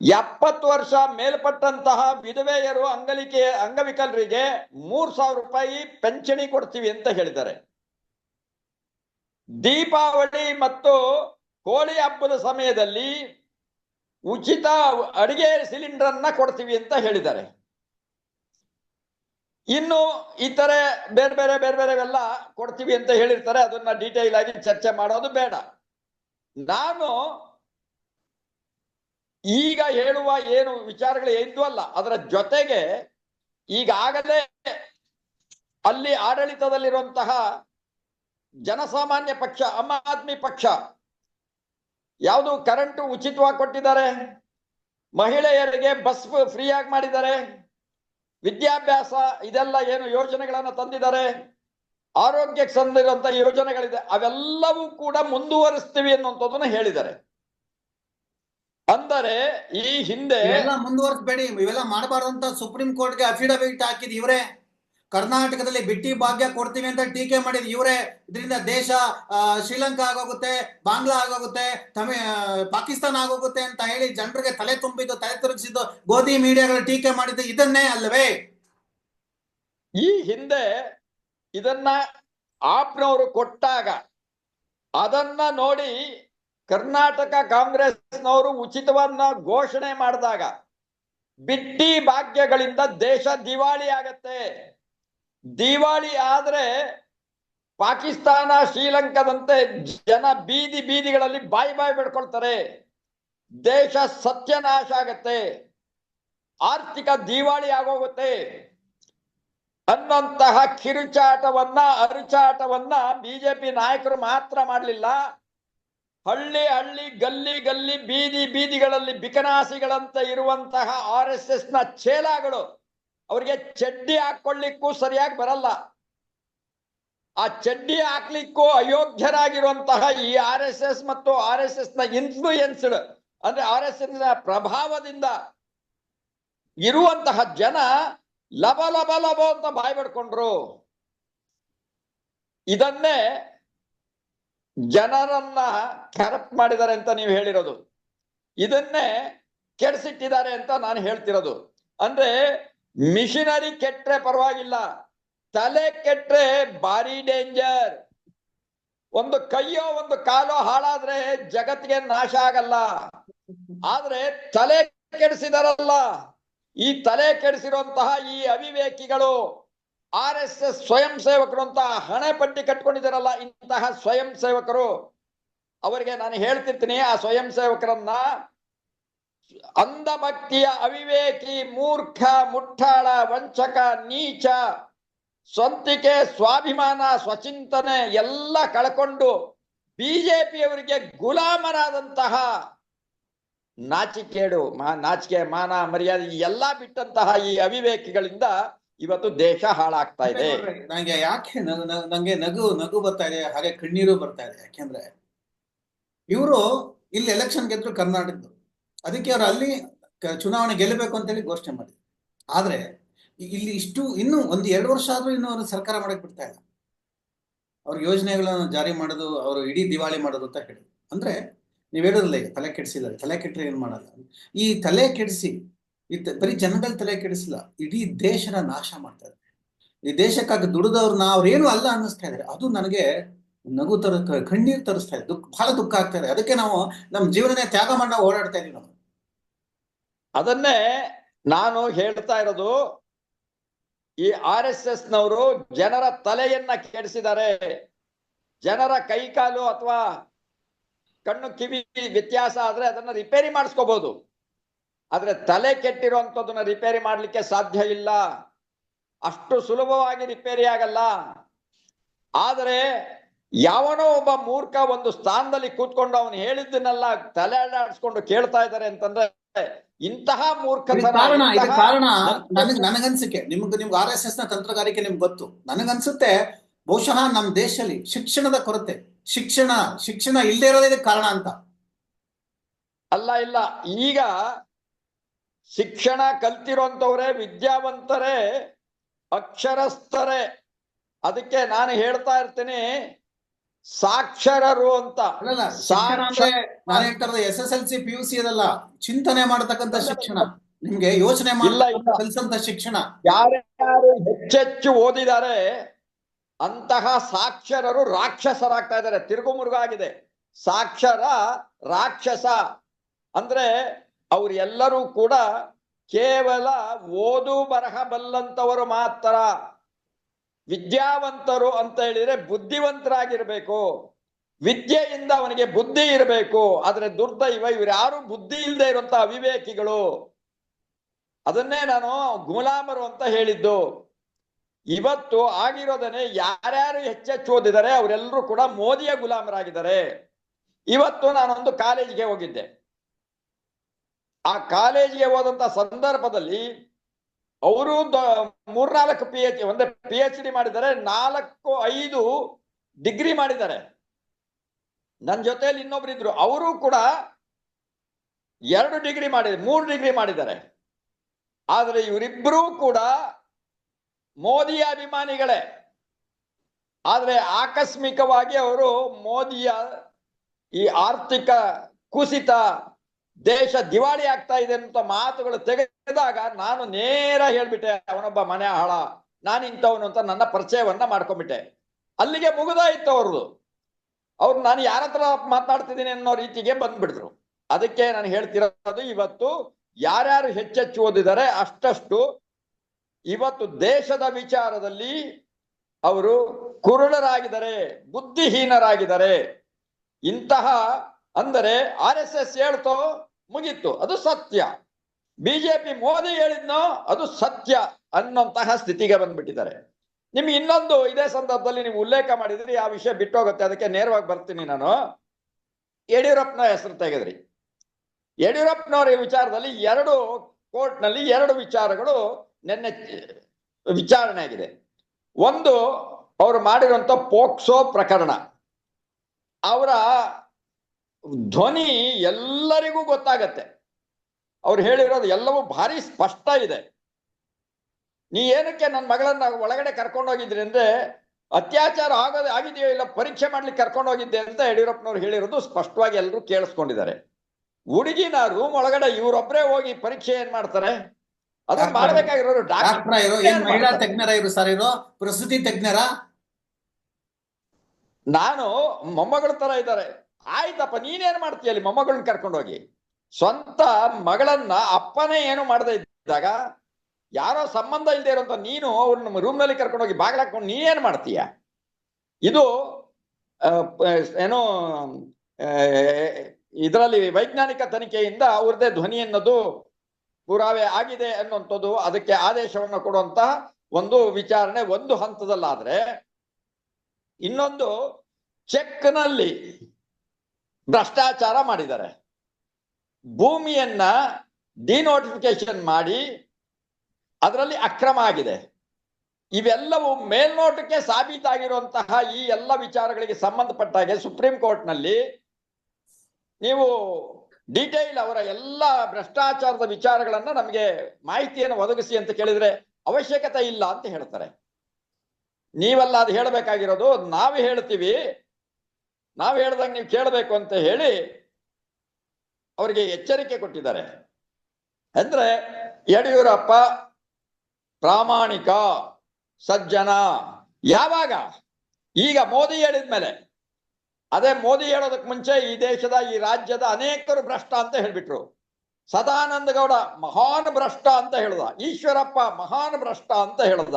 ಎಪ್ಪತ್ತು ವರ್ಷ ಮೇಲ್ಪಟ್ಟಂತಹ ವಿಧವೆಯರು ಅಂಗಲಿಕೆ, ಅಂಗವಿಕಲರಿಗೆ ಮೂರ್ ಸಾವಿರ ರೂಪಾಯಿ ಪಿಂಚಣಿ ಕೊಡ್ತೀವಿ ಅಂತ ಹೇಳಿದ್ದಾರೆ. ದೀಪಾವಳಿ ಮತ್ತು ಕೋಳಿ ಹಬ್ಬದ ಸಮಯದಲ್ಲಿ ಉಚಿತ ಅಡಿಗೆ ಸಿಲಿಂಡರ್ ಅನ್ನ ಕೊಡ್ತೀವಿ ಅಂತ ಹೇಳಿದ್ದಾರೆ. ಇನ್ನು ಇತರೆ ಬೇರೆ ಬೇರೆ ಬೇರೆ ಬೇರೆವೆಲ್ಲ ಕೊಡ್ತೀವಿ ಅಂತ ಹೇಳಿರ್ತಾರೆ. ಅದನ್ನ ಡೀಟೇಲ್ ಆಗಿ ಚರ್ಚೆ ಮಾಡೋದು ಬೇಡ. ನಾನು ಈಗ ಹೇಳುವ ಏನು ವಿಚಾರಗಳು ಅಲ್ಲ. ಅದರ ಜೊತೆಗೆ ಈಗಾಗಲೇ ಅಲ್ಲಿ ಆಡಳಿತದಲ್ಲಿರುವಂತಹ ಜನಸಾಮಾನ್ಯ ಪಕ್ಷ, ಆಮ್ ಆದ್ಮಿ ಪಕ್ಷ ಯಾವುದು ಕರೆಂಟ್ ಉಚಿತವಾಗಿ ಕೊಟ್ಟಿದ್ದಾರೆ? ಮಹಿಳೆಯರಿಗೆ ಬಸ್ ಫ್ರೀಯಾಗಿ ಮಾಡಿದ್ದಾರೆ. ವಿದ್ಯಾಭ್ಯಾಸ, ಇದೆಲ್ಲ ಏನು ಯೋಜನೆಗಳನ್ನು ತಂದಿದ್ದಾರೆ? ಆರೋಗ್ಯಕ್ಕೆ ಸಂದಿರುವಂತಹ ಯೋಜನೆಗಳಿದೆ. ಅವೆಲ್ಲವೂ ಕೂಡ ಮುಂದುವರಿಸ್ತೀವಿ ಅನ್ನುವಂಥದ್ದನ್ನು ಹೇಳಿದ್ದಾರೆ. ಅಂದರೆ ಈ ಹಿಂದೆ ಮುಂದುವರಿಸಬೇಡಿ. ಇವೆಲ್ಲ ಮಾಡಬಾರ್ದಂತ ಸುಪ್ರೀಂ ಕೋರ್ಟ್ಗೆ ಅಫಿಡವಿಟ್ ಹಾಕಿದ್ ಇವರೇ. ಕರ್ನಾಟಕದಲ್ಲಿ ಬಿಟ್ಟಿ ಭಾಗ್ಯ ಕೊಡ್ತೀವಿ ಅಂತ ಟೀಕೆ ಮಾಡಿದ ಇವರೇ, ಇದರಿಂದ ದೇಶ ಶ್ರೀಲಂಕಾ ಆಗೋಗುತ್ತೆ, ಬಾಂಗ್ಲಾ ಆಗೋಗುತ್ತೆ, ತಮಿ ಪಾಕಿಸ್ತಾನ ಆಗೋಗುತ್ತೆ ಅಂತ ಹೇಳಿ ಜನರಿಗೆ ತಲೆ ತುಂಬಿದ್ದು, ತಲೆ ತಿರುಗಿಸಿದ್ದು ಗೋಧಿ ಮೀಡಿಯಾಗಳ ಟೀಕೆ ಮಾಡಿದ್ದು ಇದನ್ನೇ ಅಲ್ಲವೇ? ಈ ಹಿಂದೆ ಇದನ್ನ ಆಪ್ನವರು ಕೊಟ್ಟಾಗ ಅದನ್ನ ನೋಡಿ ಕರ್ನಾಟಕ ಕಾಂಗ್ರೆಸ್ನವರು ಉಚಿತವನ್ನ ಘೋಷಣೆ ಮಾಡಿದಾಗ ಬಿಟ್ಟಿ ಭಾಗ್ಯಗಳಿಂದ ದೇಶ ದಿವಾಳಿ ಆಗತ್ತೆ. ದಿವಾಳಿ ಆದ್ರೆ ಪಾಕಿಸ್ತಾನ, ಶ್ರೀಲಂಕಾದಂತೆ ಜನ ಬೀದಿ ಬೀದಿಗಳಲ್ಲಿ ಬಾಯಿ ಬಾಯಿ ಬಿಡ್ಕೊಳ್ತಾರೆ. ದೇಶ ಸತ್ಯನಾಶ ಆಗತ್ತೆ. ಆರ್ಥಿಕ ದಿವಾಳಿ ಆಗೋಗುತ್ತೆ. ಅನ್ನಂತಹ ಕಿರುಚಾಟವನ್ನ, ಅರುಚಾಟವನ್ನ ಬಿಜೆಪಿ ನಾಯಕರು ಮಾತ್ರ ಮಾಡಲಿಲ್ಲ. ಹಳ್ಳಿ ಹಳ್ಳಿ, ಗಲ್ಲಿ ಗಲ್ಲಿ ಬೀದಿ ಬೀದಿಗಳಲ್ಲಿ ಬಿಕನಾಸಿಗಳಂತೆ ಇರುವಂತಹ ಆರ್ ಎಸ್ ಎಸ್ನ ಚೇಲಾಗಳು ಅವರಿಗೆ ಚಡ್ಡಿ ಹಾಕೊಳ್ಳಿಕ್ಕೂ ಸರಿಯಾಗಿ ಬರಲ್ಲ. ಆ ಚಡ್ಡಿ ಹಾಕ್ಲಿಕ್ಕೂ ಅಯೋಗ್ಯರಾಗಿರುವಂತಹ ಈ ಆರ್ ಎಸ್ ಎಸ್ ಮತ್ತು ಆರ್ ಎಸ್ ಎಸ್ನ ಇನ್ಫ್ಲೂಯೆನ್ಸ್ಡ್ ಅಂದ್ರೆ ಆರ್ ಎಸ್ ಎಸ್ನ ಪ್ರಭಾವದಿಂದ ಇರುವಂತಹ ಜನ ಲಬ ಲಬ ಲಬ ಅಂತ ಬಾಯ್ ಬಿಡ್ಕೊಂಡ್ರು. ಇದನ್ನೇ ಜನರನ್ನ ಕರಪ್ಟ್ ಮಾಡಿದ್ದಾರೆ ಅಂತ ನೀವು ಹೇಳಿರೋದು. ಇದನ್ನೇ ಕೆಡಿಸಿಟ್ಟಿದ್ದಾರೆ ಅಂತ ನಾನು ಹೇಳ್ತಿರೋದು. ಅಂದ್ರೆ ಮಿಷನರಿ ಕೆಟ್ಟರೆ ಪರವಾಗಿಲ್ಲ. ತಲೆ ಕೆಟ್ರೆ ಭಾರಿ ಡೇಂಜರ್ ಒಂದು ಕೈಯೋ ಒಂದು ಕಾಲೋ ಹಾಳಾದ್ರೆ ಜಗತ್ತಿಗೆ ನಾಶ ಆಗಲ್ಲ. ಆದ್ರೆ ತಲೆ ಕೆಡಿಸಿದಾರಲ್ಲ. ಈ ತಲೆ ಕೆಡಿಸಿರುವಂತಹ ಈ ಅವಿವೇಕಿಗಳು ಆರ್ ಎಸ್ ಎಸ್ ಸ್ವಯಂ ಸೇವಕರು ಅಂತ ಹಣೆ ಪಟ್ಟಿ ಕಟ್ಕೊಂಡಿದಾರಲ್ಲ ಇಂತಹ ಸ್ವಯಂ ಸೇವಕರು. ಅವರಿಗೆ ನಾನು ಹೇಳ್ತಿರ್ತೀನಿ, ಆ ಸ್ವಯಂ ಸೇವಕರನ್ನ ಅಂಧಭಕ್ತಿಯ ಅವಿವೇಕಿ ಮೂರ್ಖ ಮುಟ್ಟಾಳ ವಂಚಕ, ನೀಚ, ಸ್ವಂತಿಕೆ, ಸ್ವಾಭಿಮಾನ, ಸ್ವಚಿಂತನೆ ಎಲ್ಲ ಕಳ್ಕೊಂಡು ಬಿಜೆಪಿಯವರಿಗೆ ಗುಲಾಮರಾದಂತಹ ನಾಚಿಕೇಡು, ಮಾ, ನಾಚಿಕೆ, ಮಾನ, ಮರ್ಯಾದೆ ಎಲ್ಲಾ ಬಿಟ್ಟಂತಹ ಈ ಅವಿವೇಕಿಗಳಿಂದ ಇವತ್ತು ದೇಶ ಹಾಳಾಗ್ತಾ ಇದೆ. ಯಾಕೆ ನಗು ನಗು- ನಂಗೆ ನಗು ನಗು ಬರ್ತಾ ಇದೆ, ಹಾಗೆ ಕಣ್ಣೀರು ಬರ್ತಾ ಇದೆ. ಯಾಕೆಂದ್ರೆ ಇವರು ಇಲ್ಲಿ ಎಲೆಕ್ಷನ್ ಗೆದ್ರು ಕರ್ನಾಟಕದ್ದು. ಅದಕ್ಕೆ ಅವರು ಅಲ್ಲಿ ಚುನಾವಣೆ ಗೆಲ್ಲಬೇಕು ಅಂತೇಳಿ ಘೋಷಣೆ ಮಾಡಿದ್ರು. ಆದ್ರೆ ಇಲ್ಲಿ ಇಷ್ಟು ಇನ್ನು ಒಂದು ಎರಡು ವರ್ಷ ಆದ್ರೂ ಇನ್ನು ಅವರು ಸರ್ಕಾರ ಮಾಡಕ್ ಬಿಡ್ತಾ ಇಲ್ಲ. ಅವ್ರ ಯೋಜನೆಗಳನ್ನು ಜಾರಿ ಮಾಡೋದು, ಅವರು ಇಡೀ ದಿವಾಳಿ ಮಾಡೋದು ಅಂತ ಹೇಳಿ. ಅಂದ್ರೆ ನೀವ್ ಹೇಳೋದಲ್ಲ ಈಗ ತಲೆ ಕೆಡಿಸಿದ್ದಾರೆ, ತಲೆ ಕೆಟ್ಟರೆ ಏನ್ ಮಾಡಲ್ಲ. ಈ ತಲೆ ಕೆಡಿಸಿ, ಈ ಬರೀ ಜನಗಳ ತಲೆ ಕೆಡಿಸಿಲ್ಲ, ಇಡೀ ದೇಶನ ನಾಶ ಮಾಡ್ತಾ ಇದ್ದಾರೆ. ಈ ದೇಶಕ್ಕಾಗಿ ದುಡಿದವ್ರನ್ನ ಅವ್ರೇನು ಅಲ್ಲ ಅನ್ನಿಸ್ತಾ ಇದ್ದಾರೆ. ಅದು ನನಗೆ ನಗು ತರ, ಕಣ್ಣೀರು ತರಿಸ್ತಾ ಇದೆ. ದುಃಖ ಬಹಳ ದುಃಖ ಆಗ್ತಾ ಇದೆ. ಅದಕ್ಕೆ ನಾವು ನಮ್ಮ ಜೀವನನೇ ತ್ಯಾಗ ಮಾಡಿ ನಾವು ಓಡಾಡ್ತಾ ಇದೀವಿ ನಾವು. ಅದನ್ನೇ ನಾನು ಹೇಳ್ತಾ ಇರೋದು, ಈ ಆರ್ ಎಸ್ ಎಸ್ ನವರು ಜನರ ತಲೆಯನ್ನ ಕೆಡಿಸಿದ್ದಾರೆ. ಜನರ ಕೈಕಾಲು ಅಥವಾ ಕಣ್ಣು ಕಿವಿ ವ್ಯತ್ಯಾಸ ಆದ್ರೆ ಅದನ್ನ ರಿಪೇರಿ ಮಾಡಿಸ್ಕೋಬಹುದು ಆದ್ರೆ ತಲೆ ಕೆಟ್ಟಿರುವಂತದನ್ನ ರಿಪೇರಿ ಮಾಡ್ಲಿಕ್ಕೆ ಸಾಧ್ಯ ಇಲ್ಲ. ಅಷ್ಟು ಸುಲಭವಾಗಿ ರಿಪೇರಿ ಆಗಲ್ಲ. ಆದರೆ ಯಾವನೋ ಒಬ್ಬ ಮೂರ್ಖ ಒಂದು ಸ್ಥಾನದಲ್ಲಿ ಕೂತ್ಕೊಂಡು ಅವನು ಹೇಳಿದ್ದನ್ನೆಲ್ಲ ತಲೆ ಅಲ್ಲಾಡಿಸ್ಕೊಂಡು ಕೇಳ್ತಾ ಇದ್ದಾರೆ ಅಂತಂದ್ರೆ ಇಂತಹ ಮೂರ್ಖ ಮೂರ್ಖತನ ಕಾರಣ ಕಾರಣ ನನಗ್ ನನಗನ್ಸಿಕೆ. ನಿಮ್ಗೆ ನಿಮ್ಗೆ ಆರ್ ಎಸ್ ಎಸ್ನ ತಂತ್ರಗಾರಿಕೆ ನಿಮ್ಗೆ ಗೊತ್ತು. ನನಗನ್ಸುತ್ತೆ ಬಹುಶಃ ನಮ್ಮ ದೇಶದಲ್ಲಿ ಶಿಕ್ಷಣದ ಕೊರತೆ. ಶಿಕ್ಷಣ ಶಿಕ್ಷಣ ಇಲ್ಲದೆ ಇರೋದೇ ಇದಕ್ಕೆ ಕಾರಣ ಅಂತ. ಅಲ್ಲ ಇಲ್ಲ. ಈಗ ಶಿಕ್ಷಣ ಕಲ್ತಿರೋಂಥವ್ರೆ ವಿದ್ಯಾವಂತರೇ ಅಕ್ಷರಸ್ಥರೇ. ಅದಕ್ಕೆ ನಾನು ಹೇಳ್ತಾ ಇರ್ತೀನಿ ಸಾಕ್ಷರರು ಅಂತ. ಸಾಕ್ಷರ ನಾನು S S L C P U C ಅದಲ್ಲ ಚಿಂತನೆ ಮಾಡತಕ್ಕಂತ ಶಿಕ್ಷಣ. ನಿಮ್ಗೆ ಯೋಚನೆ ಇಲ್ಲ, ಮಾಡಿ ಇಲ್ಲ. ಕಲಿಸಂತ ಶಿಕ್ಷಣ. ಯಾರ್ಯಾರು ಹೆಚ್ಚೆಚ್ಚು ಓದಿದ್ದಾರೆ ಅಂತಹ ಸಾಕ್ಷರರು ರಾಕ್ಷಸರಾಗ್ತಾ ಇದ್ದಾರೆ. ತಿರುಗುಮುರುಗ ಆಗಿದೆ. ಸಾಕ್ಷರ ರಾಕ್ಷಸ. ಅಂದ್ರೆ ಅವರೆಲ್ಲರೂ ಕೂಡ ಕೇವಲ ಓದು ಬರಹ ಬಲ್ಲಂತವರು ಮಾತ್ರ. ವಿದ್ಯಾವಂತರು ಅಂತ ಹೇಳಿದ್ರೆ ಬುದ್ಧಿವಂತರಾಗಿರ್ಬೇಕು. ವಿದ್ಯೆಯಿಂದ ಅವನಿಗೆ ಬುದ್ಧಿ ಇರಬೇಕು. ಆದ್ರೆ ದುರ್ದೈವ ಇವ್ರು ಯಾರು ಬುದ್ಧಿ ಇಲ್ಲದೆ ಇರುವಂತ ಅವಿವೇಕಿಗಳು. ಅದನ್ನೇ ನಾನು ಗುಲಾಮರು ಅಂತ ಹೇಳಿದ್ದು. ಇವತ್ತು ಆಗಿರೋದನ್ನೇ ಯಾರ್ಯಾರು ಹೆಚ್ಚೆಚ್ಚು ಓದಿದ್ದಾರೆ ಅವರೆಲ್ಲರೂ ಕೂಡ ಮೋದಿಯ ಗುಲಾಮರಾಗಿದ್ದಾರೆ. ಇವತ್ತು ನಾನೊಂದು ಕಾಲೇಜಿಗೆ ಹೋಗಿದ್ದೆ. ಆ ಕಾಲೇಜಿಗೆ ಹೋದಂತ ಸಂದರ್ಭದಲ್ಲಿ ಅವರು ಮೂರ್ನಾಲ್ಕು ಪಿ ಎಚ್ ಒಂದೇ ಪಿ ಎಚ್ ಡಿ ಮಾಡಿದ್ದಾರೆ, ನಾಲ್ಕು ಐದು ಡಿಗ್ರಿ ಮಾಡಿದ್ದಾರೆ. ನನ್ನ ಜೊತೆಯಲ್ಲಿ ಇನ್ನೊಬ್ರು ಇದ್ರು, ಅವರು ಕೂಡ ಎರಡು ಡಿಗ್ರಿ ಮಾಡಿದ್ದಾರೆ ಮೂರು ಡಿಗ್ರಿ ಮಾಡಿದ್ದಾರೆ. ಆದರೆ ಇವರಿಬ್ಬರೂ ಕೂಡ ಮೋದಿಯ ಅಭಿಮಾನಿಗಳೇ. ಆದರೆ ಆಕಸ್ಮಿಕವಾಗಿ ಅವರು ಮೋದಿಯ ಈ ಆರ್ಥಿಕ ಕುಸಿತ ದೇಶ ದಿವಾಳಿ ಆಗ್ತಾ ಇದೆ ಅಂತ ಮಾತುಗಳು ತೆಗೆದಾಗ ನಾನು ನೇರ ಹೇಳ್ಬಿಟ್ಟೆ, ಅವನೊಬ್ಬ ಮನೆ ಹಾಳ ನಾನು ಇಂಥವನು ಅಂತ ನನ್ನ ಪರಿಚಯವನ್ನ ಮಾಡ್ಕೊಂಡ್ಬಿಟ್ಟೆ. ಅಲ್ಲಿಗೆ ಮುಗಿದಾಯ್ತು ಅವ್ರದ್ದು. ಅವ್ರು ನಾನು ಯಾರ ಹತ್ರ ಮಾತನಾಡ್ತಿದ್ದೀನಿ ಅನ್ನೋ ರೀತಿಗೆ ಬಂದ್ಬಿಡಿದ್ರು ಅದಕ್ಕೆ ನಾನು ಹೇಳ್ತಿರೋದು ಇವತ್ತು ಯಾರ್ಯಾರು ಹೆಚ್ಚೆಚ್ಚು ಓದಿದ್ದಾರೆ ಅಷ್ಟಷ್ಟು ಇವತ್ತು ದೇಶದ ವಿಚಾರದಲ್ಲಿ ಅವರು ಕುರುಡರಾಗಿದ್ದಾರೆ, ಬುದ್ಧಿಹೀನರಾಗಿದ್ದಾರೆ. ಇಂತಹ ಅಂದರೆ ಆರ್ ಎಸ್ ಎಸ್ ಹೇಳ್ತೋ ಮುಗೀತು. ಅದು ಸತ್ಯ. ಬಿಜೆಪಿ ಮೋದಿ ಹೇಳಿದ್ನೋ ಅದು ಸತ್ಯ ಅನ್ನೋಂತಹ ಸ್ಥಿತಿಗೆ ಬಂದ್ಬಿಟ್ಟಿದ್ದಾರೆ. ನಿಮ್ಗೆ ಇನ್ನೊಂದು ಇದೇ ಸಂದರ್ಭದಲ್ಲಿ ನೀವು ಉಲ್ಲೇಖ ಮಾಡಿದ್ರಿ, ಆ ವಿಷಯ ಬಿಟ್ಟೋಗುತ್ತೆ, ಅದಕ್ಕೆ ನೇರವಾಗಿ ಬರ್ತೀನಿ ನಾನು. ಯಡಿಯೂರಪ್ಪನ ಹೆಸರು ತೆಗೆದ್ರಿ. ಯಡಿಯೂರಪ್ಪನವರ ವಿಚಾರದಲ್ಲಿ ಎರಡು ಕೋರ್ಟ್ನಲ್ಲಿ ಎರಡು ವಿಚಾರಗಳು ನಿನ್ನೆ, ವಿಚಾರಣೆ ಆಗಿದೆ. ಒಂದು, ಅವರು ಮಾಡಿರುವಂತ ಪೋಕ್ಸೋ ಪ್ರಕರಣ. ಅವರ ಧ್ವನಿ ಎಲ್ಲರಿಗೂ ಗೊತ್ತಾಗತ್ತೆ. ಅವ್ರು ಹೇಳಿರೋದು ಎಲ್ಲವೂ ಭಾರಿ ಸ್ಪಷ್ಟ ಇದೆ. ನೀ ಏನಕ್ಕೆ ನನ್ನ ಮಗಳನ್ನ ಒಳಗಡೆ ಕರ್ಕೊಂಡು ಹೋಗಿದ್ರಿ ಅಂದ್ರೆ ಅತ್ಯಾಚಾರ ಆಗೋದು ಆಗಿದೆಯೋ ಇಲ್ಲ ಪರೀಕ್ಷೆ ಮಾಡ್ಲಿಕ್ಕೆ ಕರ್ಕೊಂಡು ಹೋಗಿದ್ದೆ ಅಂತ ಯಡಿಯೂರಪ್ಪನವ್ರು ಹೇಳಿರೋದು ಸ್ಪಷ್ಟವಾಗಿ ಎಲ್ಲರೂ ಕೇಳಿಸ್ಕೊಂಡಿದ್ದಾರೆ. ಹುಡುಗಿನ ರೂಮ್ ಒಳಗಡೆ ಇವರೊಬ್ಬರೇ ಹೋಗಿ ಪರೀಕ್ಷೆ ಏನ್ ಮಾಡ್ತಾರೆ? ಅದನ್ನ ಮಾಡ್ಬೇಕಾಗಿರೋರು ಡಾಕ್ಟರ್ ತಜ್ಞರ ಇವರು ಸರ್ ಇರೋ ಪ್ರಸೂತಿ ತಜ್ಞರ? ನಾನು ಮೊಮ್ಮಗಳ ತರ ಇದ್ದಾರೆ. ಆಯ್ತಪ್ಪ, ನೀನೇನ್ ಮಾಡ್ತೀಯ ಅಲ್ಲಿ ಮೊಮ್ಮಗಳನ್ನ ಕರ್ಕೊಂಡು ಹೋಗಿ? ಸ್ವಂತ ಮಗಳನ್ನ ಅಪ್ಪನೇ ಏನು ಮಾಡದೇ ಇದ್ದಾಗ ಯಾರೋ ಸಂಬಂಧ ಇಲ್ಲದೆ ಇರುವಂತ ನೀನು ಅವ್ರನ್ನ ರೂಮ್ನಲ್ಲಿ ಕರ್ಕೊಂಡು ಹೋಗಿ ಬಾಗಿಲು ಹಾಕೊಂಡು ನೀನೇನ್ ಮಾಡ್ತೀಯ? ಇದು ಏನು ಏನೋ ಇದರಲ್ಲಿ ವೈಜ್ಞಾನಿಕ ತನಿಖೆಯಿಂದ ಅವ್ರದೇ ಧ್ವನಿ ಅನ್ನೋದು ಪುರಾವೆ ಆಗಿದೆ ಅನ್ನುವಂಥದ್ದು, ಅದಕ್ಕೆ ಆದೇಶವನ್ನು ಕೊಡುವಂತಹ ಒಂದು ವಿಚಾರಣೆ ಒಂದು ಹಂತದಲ್ಲಾದ್ರೆ, ಇನ್ನೊಂದು ಚೆಕ್ನಲ್ಲಿ ಭ್ರಷ್ಟಾಚಾರ ಮಾಡಿದ್ದಾರೆ. ಭೂಮಿಯನ್ನ ಡಿನೋಟಿಫಿಕೇಶನ್ ಮಾಡಿ ಅದರಲ್ಲಿ ಅಕ್ರಮ ಆಗಿದೆ. ಇವೆಲ್ಲವೂ ಮೇಲ್ನೋಟಕ್ಕೆ ಸಾಬೀತಾಗಿರುವಂತಹ ಈ ಎಲ್ಲ ವಿಚಾರಗಳಿಗೆ ಸಂಬಂಧಪಟ್ಟ ಹಾಗೆ ಸುಪ್ರೀಂ ಕೋರ್ಟ್ನಲ್ಲಿ ನೀವು ಡೀಟೈಲ್ ಅವರ ಎಲ್ಲ ಭ್ರಷ್ಟಾಚಾರದ ವಿಚಾರಗಳನ್ನ ನಮಗೆ ಮಾಹಿತಿಯನ್ನು ಒದಗಿಸಿ ಅಂತ ಕೇಳಿದ್ರೆ ಅವಶ್ಯಕತೆ ಇಲ್ಲ ಅಂತ ಹೇಳ್ತಾರೆ. ನೀವೆಲ್ಲ ಅದು ಹೇಳಬೇಕಾಗಿರೋದು, ನಾವು ಹೇಳ್ತೀವಿ ನಾವು ಹೇಳ್ದಂಗೆ ನೀವು ಕೇಳಬೇಕು ಅಂತ ಹೇಳಿ ಅವರಿಗೆ ಎಚ್ಚರಿಕೆ ಕೊಟ್ಟಿದ್ದಾರೆ. ಅಂದ್ರೆ ಯಡಿಯೂರಪ್ಪ ಪ್ರಾಮಾಣಿಕ, ಸಜ್ಜನ, ಯಾವಾಗ? ಈಗ ಮೋದಿ ಹೇಳಿದ್ಮೇಲೆ ಅದೇ ಮೋದಿ ಹೇಳೋದಕ್ಕೆ ಮುಂಚೆ ಈ ದೇಶದ, ಈ ರಾಜ್ಯದ ಅನೇಕರು ಭ್ರಷ್ಟ ಅಂತ ಹೇಳ್ಬಿಟ್ರು. ಸದಾನಂದ ಗೌಡ ಮಹಾನ್ ಭ್ರಷ್ಟ ಅಂತ ಹೇಳ್ದ. ಈಶ್ವರಪ್ಪ ಮಹಾನ್ ಭ್ರಷ್ಟ ಅಂತ ಹೇಳ್ದ.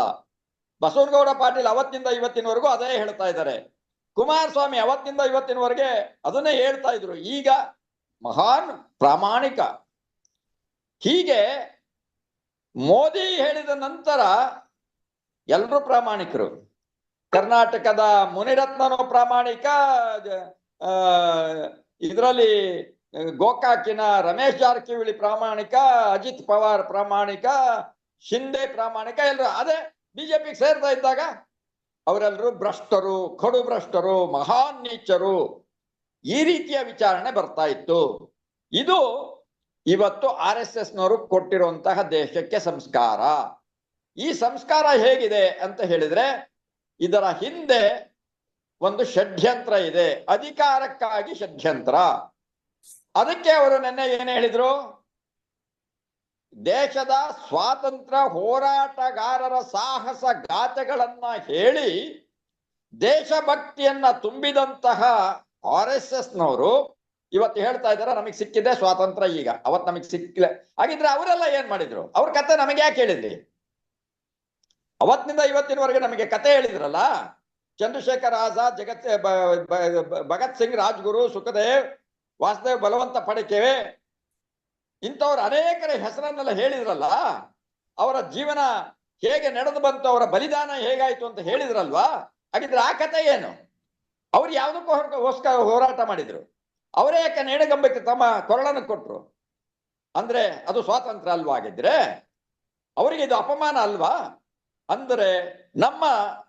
ಬಸವನಗೌಡ ಪಾಟೀಲ್ ಅವತ್ತಿಂದ ಇವತ್ತಿನವರೆಗೂ ಅದೇ ಹೇಳ್ತಾ ಇದ್ದಾರೆ. ಕುಮಾರಸ್ವಾಮಿ ಅವತ್ತಿಂದ ಇವತ್ತಿನವರೆಗೆ ಅದನ್ನೇ ಹೇಳ್ತಾ ಇದ್ರು. ಈಗ ಮಹಾನ್ ಪ್ರಾಮಾಣಿಕ. ಹೀಗೆ ಮೋದಿ ಹೇಳಿದ ನಂತರ ಎಲ್ಲರೂ ಪ್ರಾಮಾಣಿಕರು. ಕರ್ನಾಟಕದ ಮುನಿರತ್ನನು ಪ್ರಾಮಾಣಿಕ ಇದರಲ್ಲಿ ಗೋಕಾಕಿನ ರಮೇಶ್ ಜಾರಕಿಹೊಳಿ ಪ್ರಾಮಾಣಿಕ, ಅಜಿತ್ ಪವಾರ್ ಪ್ರಾಮಾಣಿಕ ಶಿಂದೆ ಪ್ರಾಮಾಣಿಕ ಎಲ್ಲರೂ ಅದೇ ಬಿಜೆಪಿಗೆ ಸೇರ್ತಾ ಇದ್ದಾಗ ಅವರೆಲ್ಲರೂ ಭ್ರಷ್ಟರು, ಕಡು ಭ್ರಷ್ಟರು, ಮಹಾನ್ ನೀಚರು. ಈ ರೀತಿಯ ವಿಚಾರಣೆ ಬರ್ತಾ ಇತ್ತು. ಇದು ಇವತ್ತು ಆರ್ ಎಸ್ ಎಸ್ ನವರು ಕೊಟ್ಟಿರುವಂತಹ ದೇಶಕ್ಕೆ ಸಂಸ್ಕಾರ. ಈ ಸಂಸ್ಕಾರ ಹೇಗಿದೆ ಅಂತ ಹೇಳಿದ್ರೆ, ಇದರ ಹಿಂದೆ ಒಂದು ಷಡ್ಯಂತ್ರ ಇದೆ. ಅಧಿಕಾರಕ್ಕಾಗಿ ಷಡ್ಯಂತ್ರ. ಅದಕ್ಕೆ ಅವರು ನಿನ್ನೆ ಏನ್ ಹೇಳಿದ್ರು? ದೇಶದ ಸ್ವಾತಂತ್ರ್ಯ ಹೋರಾಟಗಾರರ ಸಾಹಸ ಗಾಥೆಗಳನ್ನ ಹೇಳಿ ದೇಶಭಕ್ತಿಯನ್ನ ತುಂಬಿದಂತಹ ಆರ್ ಎಸ್ ಎಸ್ ನವರು ಇವತ್ತು ಹೇಳ್ತಾ ಇದಾರೆ ನಮಗೆ ಸಿಕ್ಕಿದೆ ಸ್ವಾತಂತ್ರ್ಯ ಈಗ. ಅವತ್ ನಮಗೆ ಸಿಕ್ಕಿಲ್ಲ. ಹಾಗಿದ್ರೆ ಅವರೆಲ್ಲ ಏನ್ ಮಾಡಿದ್ರು? ಅವ್ರ ಕತೆ ನಮಗೆ ಯಾಕೆ ಹೇಳಿದ್ರಿ? ಅವತ್ತಿನಿಂದ ಇವತ್ತಿನವರೆಗೆ ನಮಗೆ ಕತೆ ಹೇಳಿದ್ರಲ್ಲ? ಚಂದ್ರಶೇಖರ್ ಆಜಾದ್, ಜಗತ್ ಭಗತ್ ಸಿಂಗ್, ರಾಜ್ಗುರು, ಸುಖದೇವ್, ವಾಸುದೇವ್, ಬಲವಂತ ಪಡಿಕೆ ಇಂಥವ್ರ ಅನೇಕರ ಹೆಸರನ್ನೆಲ್ಲ ಹೇಳಿದ್ರಲ್ಲ, ಅವರ ಜೀವನ ಹೇಗೆ ನಡೆದು ಬಂತು, ಅವರ ಬಲಿದಾನ ಹೇಗಾಯ್ತು ಅಂತ ಹೇಳಿದ್ರಲ್ವಾ? ಹಾಗಿದ್ರೆ ಆ ಕಥೆ ಏನು? ಅವ್ರು ಯಾವುದಕ್ಕೋಸ್ಕರ ಹೋರಾಟ ಮಾಡಿದ್ರು. ಅವರೇ ಯಾಕೆ ನೇಣಗಂಬಕ್ಕೆ ತಮ್ಮ ಕೊರಳನ್ನು ಕೊಟ್ರು? ಅಂದ್ರೆ ಅದು ಸ್ವಾತಂತ್ರ್ಯ ಅಲ್ವಾ ಆಗಿದ್ರೆ ಅವರಿಗೆ ಇದು ಅಪಮಾನ ಅಲ್ವಾ? ಅಂದ್ರೆ ನಮ್ಮ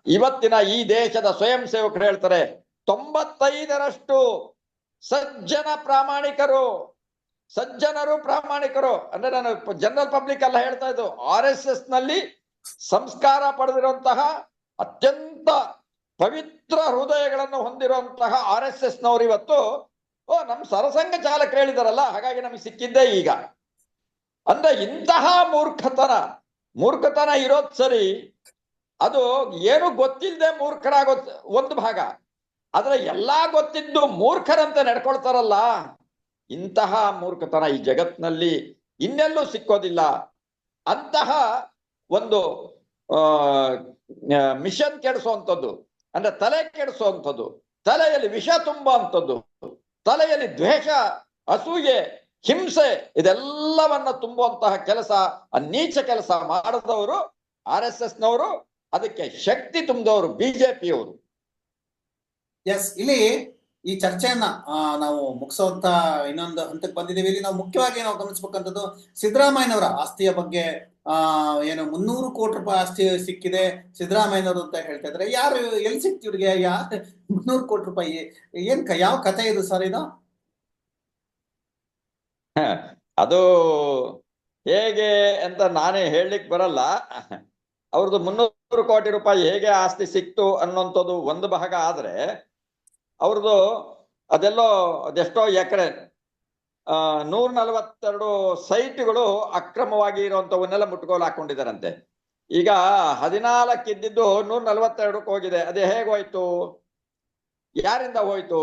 ಇವತ್ತಿನ ಈ ದೇಶದ ಸ್ವಯಂ ಸೇವಕರು ಹೇಳ್ತಾರೆ, ತೊಂಬತ್ತೈದರಷ್ಟು ಸಜ್ಜನ ಪ್ರಾಮಾಣಿಕರು ಸಜ್ಜನರು ಪ್ರಾಮಾಣಿಕರು ಅಂದ್ರೆ ನಾನು ಜನರಲ್ ಪಬ್ಲಿಕ್ ಎಲ್ಲ ಹೇಳ್ತಾ ಇದ್ದು ಆರ್ ಎಸ್ ಎಸ್ನಲ್ಲಿ ಸಂಸ್ಕಾರ ಪಡೆದಿರುವಂತಹ ಅತ್ಯಂತ ಪವಿತ್ರ ಹೃದಯಗಳನ್ನು ಹೊಂದಿರುವಂತಹ ಆರ್ ಎಸ್ ಎಸ್ ನವರು ಇವತ್ತು, ಓ, ನಮ್ ಸರಸಂಘ ಚಾಲಕ ಹೇಳಿದಾರಲ್ಲ, ಹಾಗಾಗಿ ನಮಗೆ ಸಿಕ್ಕಿದ್ದೇ ಈಗ. ಅಂದ್ರೆ ಇಂತಹ ಮೂರ್ಖತನ ಮೂರ್ಖತನ ಇರೋದ್ ಸರಿ, ಅದು ಏನು ಗೊತ್ತಿಲ್ಲದೆ ಮೂರ್ಖರಾಗೋ ಒಂದು ಭಾಗ. ಆದ್ರೆ ಎಲ್ಲಾ ಗೊತ್ತಿದ್ದು ಮೂರ್ಖರಂತೆ ನಡ್ಕೊಳ್ತಾರಲ್ಲ. ಇಂತಹ ಮೂರ್ಖತನ ಈ ಜಗತ್ನಲ್ಲಿ ಇನ್ನೆಲ್ಲೂ ಸಿಕ್ಕೋದಿಲ್ಲ. ಅಂತಹ ಒಂದು ಮಿಷನ್ ಕೆಡಿಸುವಂಥದ್ದು, ಅಂದ್ರೆ ತಲೆ ಕೆಡಿಸುವಂಥದ್ದು, ತಲೆಯಲ್ಲಿ ವಿಷ ತುಂಬುವಂಥದ್ದು, ತಲೆಯಲ್ಲಿ ದ್ವೇಷ, ಅಸೂಯೆ, ಹಿಂಸೆ, ಇದೆಲ್ಲವನ್ನ ತುಂಬುವಂತಹ ಕೆಲಸ ನೀಚ ಕೆಲಸ ಮಾಡಿದವರು ಆರ್ ಎಸ್ ಎಸ್ ನವರು ಅದಕ್ಕೆ ಶಕ್ತಿ ತುಂಬಿದವರು ಬಿಜೆಪಿಯವರು ಎಸ್ ಇಲ್ಲಿ ಈ ಚರ್ಚೆಯನ್ನ ನಾವು ಮುಗಿಸುವಂತ ಇನ್ನೊಂದು ಹಂತಕ್ಕೆ ಬಂದಿದ್ದೀವಿ. ಇಲ್ಲಿ ನಾವು ಮುಖ್ಯವಾಗಿ ನಾವು ಗಮನಿಸಬೇಕಂತದ್ದು ಸಿದ್ದರಾಮಯ್ಯನವರ ಆಸ್ತಿಯ ಬಗ್ಗೆ, ಆ, ಏನು ಮುನ್ನೂರು ಕೋಟಿ ರೂಪಾಯಿ ಆಸ್ತಿ ಸಿಕ್ಕಿದೆ ಸಿದ್ದರಾಮಯ್ಯನವರು ಅಂತ ಹೇಳ್ತಾ ಇದ್ರೆ ಯಾರು, ಎಲ್ಲಿ ಸಿಕ್ತಿ ಇವ್ರಿಗೆ? ಯಾ ಮುನ್ನೂರು ಕೋಟಿ ರೂಪಾಯಿ, ಏನ್ ಯಾವ ಕಥೆ ಇದು ಸರ್ ಇದು? ಅದು ಹೇಗೆ ಅಂತ ನಾನೇ ಹೇಳಲಿಕ್ಕೆ ಬರಲ್ಲ. ಅವ್ರದ್ದು ಮುನ್ನೂರು ಕೋಟಿ ರೂಪಾಯಿ ಹೇಗೆ ಆಸ್ತಿ ಸಿಕ್ತು ಅನ್ನುವಂಥದ್ದು ಒಂದು ಭಾಗ ಆದ್ರೆ ಅವ್ರದ್ದು ಅದೆಲ್ಲೋ ಅದೆಷ್ಟೋ ಎಕರೆ. ನೂರ ನಲವತ್ತೆರಡು ಸೈಟ್ಗಳು ಅಕ್ರಮವಾಗಿ ಇರುವಂತವನ್ನೆಲ್ಲ ಮುಟ್ಕೋಲು ಹಾಕೊಂಡಿದಾರಂತೆ ಈಗ ಹದಿನಾಲ್ಕು ಇದ್ದಿದ್ದು ನೂರ ನಲವತ್ತೆರಡಕ್ಕೆ ಹೋಗಿದೆ. ಅದೇ ಹೇಗೋಯ್ತು ಯಾರಿಂದ ಹೋಯ್ತು?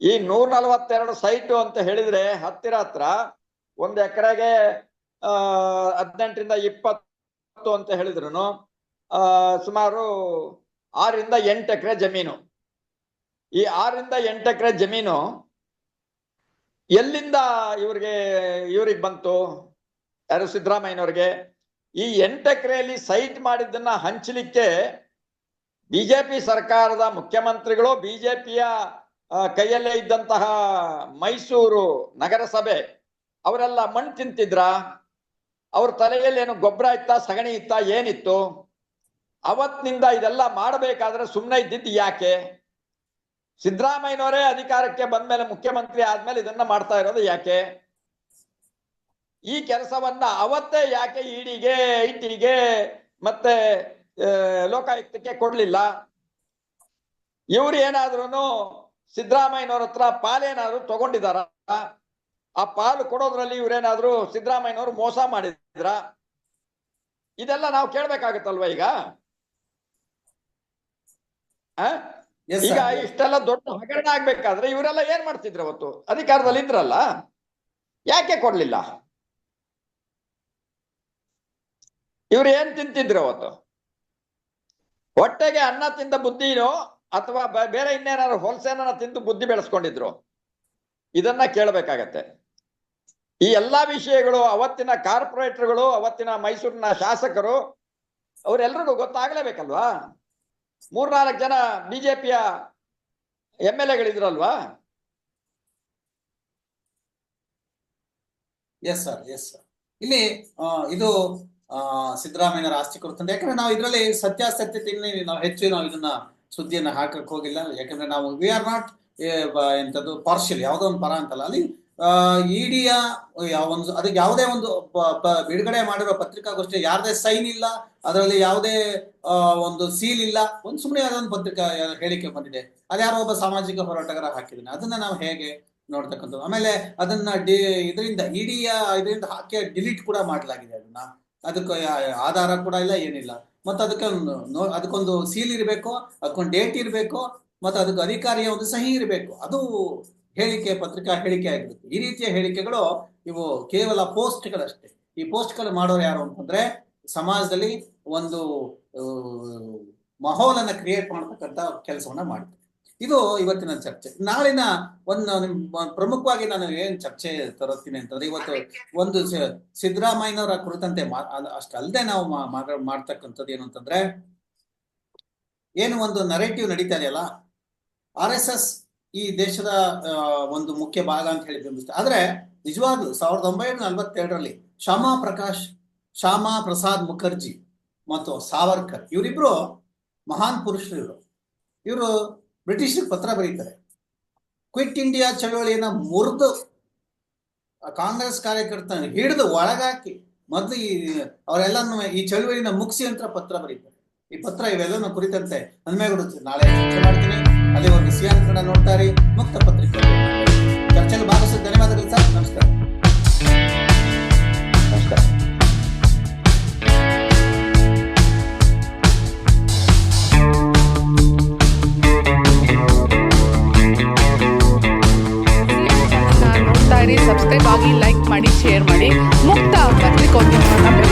ಈ ನೂರ ನಲವತ್ತೆರಡು ಸೈಟು ಅಂತ ಹೇಳಿದ್ರೆ ಹತ್ತಿರ ಹತ್ರ ಒಂದು ಎಕರೆಗೆ ಹದಿನೆಂಟರಿಂದ ಇಪ್ಪತ್ತು ಅಂತ ಹೇಳಿದ್ರು ಸುಮಾರು ಆರಿಂದ ಎಂಟು ಎಕರೆ ಜಮೀನು. ಈ ಆರರಿಂದ ಎಂಟು ಎಕರೆ ಜಮೀನು ಎಲ್ಲಿಂದ ಇವ್ರಿಗೆ ಇವ್ರಿಗೆ ಬಂತು? ಯಾರು ಸಿದ್ದರಾಮಯ್ಯನವ್ರಿಗೆ? ಈ ಎಂಟು ಎಕರೆಯಲ್ಲಿ ಸೈಟ್ ಮಾಡಿದ್ದನ್ನ ಹಂಚಲಿಕ್ಕೆ ಬಿಜೆಪಿ ಸರ್ಕಾರದ ಮುಖ್ಯಮಂತ್ರಿಗಳು, ಬಿಜೆಪಿಯ ಕೈಯಲ್ಲೇ ಇದ್ದಂತಹ ಮೈಸೂರು ನಗರಸಭೆ, ಅವರೆಲ್ಲ ಮಣ್ಣು ತಿಂತಿದ್ರ? ಅವ್ರ ತಲೆಯಲ್ಲಿ ಏನು ಗೊಬ್ಬರ ಇತ್ತ, ಸಗಣಿ ಇತ್ತ, ಏನಿತ್ತು? ಅವತ್ತಿನಿಂದ ಇದೆಲ್ಲ ಮಾಡಬೇಕಾದ್ರೆ ಸುಮ್ಮನೆ ಇದ್ದಿದ್ದು ಯಾಕೆ? ಸಿದ್ದರಾಮಯ್ಯನವರೇ ಅಧಿಕಾರಕ್ಕೆ ಬಂದ್ಮೇಲೆ ಮುಖ್ಯಮಂತ್ರಿ ಆದ್ಮೇಲೆ ಇದನ್ನ ಮಾಡ್ತಾ ಇರೋದು ಯಾಕೆ? ಈ ಕೆಲಸವನ್ನ ಅವತ್ತೇ ಯಾಕೆ ಇಡಿಗೆ ಐಟಿಗೆ ಮತ್ತೆ ಲೋಕಾಯುಕ್ತಕ್ಕೆ ಕೊಡ್ಲಿಲ್ಲ? ಇವ್ರು ಏನಾದ್ರೂ ಸಿದ್ದರಾಮಯ್ಯನವ್ರ ಹತ್ರ ಪಾಲೇನಾದ್ರು ತಗೊಂಡಿದಾರ? ಆ ಪಾಲು ಕೊಡೋದ್ರಲ್ಲಿ ಇವ್ರೇನಾದ್ರು ಸಿದ್ದರಾಮಯ್ಯನವರು ಮೋಸ ಮಾಡಿದ್ರ? ಇದೆಲ್ಲ ನಾವು ಕೇಳ್ಬೇಕಾಗತ್ತಲ್ವ ಈಗ? ಈಗ ಇಷ್ಟೆಲ್ಲ ದೊಡ್ಡ ಹಗರಣ ಆಗ್ಬೇಕಾದ್ರೆ ಇವರೆಲ್ಲ ಏನ್ ಮಾಡ್ತಿದ್ರು ಅವತ್ತು? ಅಧಿಕಾರದಲ್ಲಿ ಇದ್ರಲ್ಲ? ಯಾಕೆ ಕೊಡ್ಲಿಲ್ಲ? ಇವ್ರು ಏನ್ ತಿಂತಿದ್ರು ಅವತ್ತು? ಹೊಟ್ಟೆಗೆ ಅನ್ನ ತಿಂದ ಬುದ್ಧಿನೋ ಅಥವಾ ಬೇರೆ ಇನ್ನೇನಾದ್ರು ಹೊಲಸೇನ ತಿಂದು ಬುದ್ಧಿ ಬೆಳೆಸ್ಕೊಂಡಿದ್ರು? ಇದನ್ನ ಕೇಳಬೇಕಾಗತ್ತೆ. ಈ ಎಲ್ಲಾ ವಿಷಯಗಳು ಅವತ್ತಿನ ಕಾರ್ಪೊರೇಟರ್ಗಳು ಅವತ್ತಿನ ಮೈಸೂರಿನ ಶಾಸಕರು ಅವರೆಲ್ರಿಗೂ ಗೊತ್ತಾಗ್ಲೇಬೇಕಲ್ವಾ? ಮೂರ್ನಾಲ್ಕು ಜನ ಬಿಜೆಪಿಯ ಎಂ ಎಲ್ ಎಗಳಿದ್ರಲ್ವಾ ಎಸ್ ಸರ್ ಎಸ್ ಸರ್ ಇಲ್ಲಿ ಇದು ಸಿದ್ದರಾಮಯ್ಯನ ಆಸ್ತಿ ಕುರಿತಂತೆ ಯಾಕಂದ್ರೆ ನಾವು ಇದರಲ್ಲಿ ಸತ್ಯಾಸತ್ಯತೆಯಲ್ಲಿ ನಾವು ಹೆಚ್ಚು ನಾವು ಇದನ್ನ ಸುದ್ದಿಯನ್ನ ಹಾಕಕ್ ಹೋಗಿಲ್ಲ. ಯಾಕಂದ್ರೆ ನಾವು ವಿ ಆರ್ ನಾಟ್ ಎಂತದ್ದು ಪಾರ್ಶಿಯಲ್ ಯಾವುದೋ ಒಂದು ಪರ ಅಂತಲ್ಲ. ಅಲ್ಲಿ ಇಡಿಯ ಯಾವ ಒಂದು, ಅದಕ್ಕೆ ಯಾವುದೇ ಒಂದು ಬಿಡುಗಡೆ ಮಾಡಿರೋ ಪತ್ರಿಕಾಗೋಷ್ಠಿ, ಯಾರದೇ ಸೈನ್ ಇಲ್ಲ ಅದರಲ್ಲಿ ಯಾವುದೇ ಒಂದು ಸೀಲ್ ಇಲ್ಲ. ಒಂದು ಸುಮ್ಮನೆ ಅದೊಂದು ಪತ್ರಿಕಾ ಹೇಳಿಕೆ ಬಂದಿದೆ. ಅದ್ಯಾರೋ ಒಬ್ಬ ಸಾಮಾಜಿಕ ಹೋರಾಟಗಾರ ಹಾಕಿದ್ದಾನೆ. ಅದನ್ನ ನಾವು ಹೇಗೆ ನೋಡ್ತಕ್ಕಂಥದ್ದು? ಆಮೇಲೆ ಅದನ್ನ ಡಿ, ಇದರಿಂದ ಇಡಿಯ ಇದರಿಂದ ಹಾಕಿ ಡಿಲೀಟ್ ಕೂಡ ಮಾಡಲಾಗಿದೆ ಅದನ್ನ. ಅದಕ್ಕೆ ಆಧಾರ ಕೂಡ ಇಲ್ಲ, ಏನಿಲ್ಲ. ಮತ್ತೆ ಅದಕ್ಕೆ ಒಂದು ನೋ- ಅದಕ್ಕೊಂದು ಸೀಲ್ ಇರಬೇಕು, ಅದಕ್ಕೊಂದು ಡೇಟ್ ಇರಬೇಕು, ಮತ್ತೆ ಅದಕ್ಕೆ ಅಧಿಕಾರಿಯ ಒಂದು ಸಹಿ ಇರಬೇಕು. ಅದು ಹೇಳಿಕೆ, ಪತ್ರಿಕಾ ಹೇಳಿಕೆ ಆಗಿರುತ್ತೆ. ಈ ರೀತಿಯ ಹೇಳಿಕೆಗಳು ಇವು ಕೇವಲ ಪೋಸ್ಟ್ಗಳಷ್ಟೇ ಈ ಪೋಸ್ಟ್ಗಳು ಮಾಡೋರು ಯಾರು ಅಂತಂದ್ರೆ ಸಮಾಜದಲ್ಲಿ ಒಂದು ಮಾಹೋಲನ್ನ ಕ್ರಿಯೇಟ್ ಮಾಡತಕ್ಕಂಥ ಕೆಲಸವನ್ನ ಮಾಡ್ತಾರೆ ಇದು ಇವತ್ತಿನ ಚರ್ಚೆ. ನಾಳಿನ ಒಂದು ಪ್ರಮುಖವಾಗಿ ನಾನು ಏನ್ ಚರ್ಚೆ ತರುತ್ತೀನಿ ಅಂತಂದ್ರೆ ಇವತ್ತು ಒಂದು ಸಿದ್ದರಾಮಯ್ಯನವರ ಕುರಿತಂತೆ ಅಷ್ಟಲ್ಲದೆ ನಾವು ಮಾಡ್ತಕ್ಕಂಥದ್ದು ಏನು ಅಂತಂದ್ರೆ, ಏನು ಒಂದು ನರೇಟಿವ್ ನಡೀತಾ ಇದೆಯಲ್ಲ, ಆರ್ ಎಸ್ ಎಸ್ ಈ ದೇಶದ ಒಂದು ಮುಖ್ಯ ಭಾಗ ಅಂತ ಹೇಳಿ ಬಿಂಬಿಸ್ತಾರೆ ಆದ್ರೆ ನಿಜವಾಗ್ಲೂ ಸಾವಿರದ ಒಂಬೈನೂರ ನಲ್ವತ್ತೆರಡರಲ್ಲಿ ಶ್ಯಾಮಾ ಪ್ರಕಾಶ್ ಶ್ಯಾಮಾ ಪ್ರಸಾದ್ ಮುಖರ್ಜಿ ಮತ್ತು ಸಾವರ್ಕರ್, ಇವರಿಬ್ರು ಮಹಾನ್ ಪುರುಷರು ಇವರು. ಇವರು ಬ್ರಿಟಿಷರಿಗೆ ಪತ್ರ ಬರೀತಾರೆ. ಕ್ವಿಟ್ ಇಂಡಿಯಾ ಚಳವಳಿಯನ್ನ ಮುರಿದು ಕಾಂಗ್ರೆಸ್ ಕಾರ್ಯಕರ್ತ ಹಿಡಿದು ಒಳಗಾಕಿ ಮೊದಲು ಈ ಅವರೆಲ್ಲನೂ ಈ ಚಳುವಳಿನ ಮುಗಿಸಿ ಅಂತ ಪತ್ರ ಬರೀತಾರೆ. ಈ ಪತ್ರ ಇವೆಲ್ಲನೂ ಕುರಿತಂತೆ ನನ್ಮೇಗೂಡು ನಾಳೆ ಚರ್ಚೆ ಮಾಡ್ತೀನಿ. ಅಲ್ಲಿವರೆಗೂ ಸಿಯಾನ್ ಕನ್ನಡ ನೋಡ್ತಾರೆ ಮುಕ್ತ ಪತ್ರಿಕೆ. ಚರ್ಚೆಗೆ ಭಾಗವಹಿಸಿದ ಧನ್ಯವಾದಗಳು ಸರ್. ನಮಸ್ಕಾರ. ಸಬ್ಸ್ಕ್ರೈಬ್ ಆಗಿ ಲೈಕ್ ಮಾಡಿ ಶೇರ್ ಮಾಡಿ. ಮುಕ್ತ ಪತ್ರಿಕೋದ್ಯಮವನ್ನು ಬೆಂಬಲಿಸಿ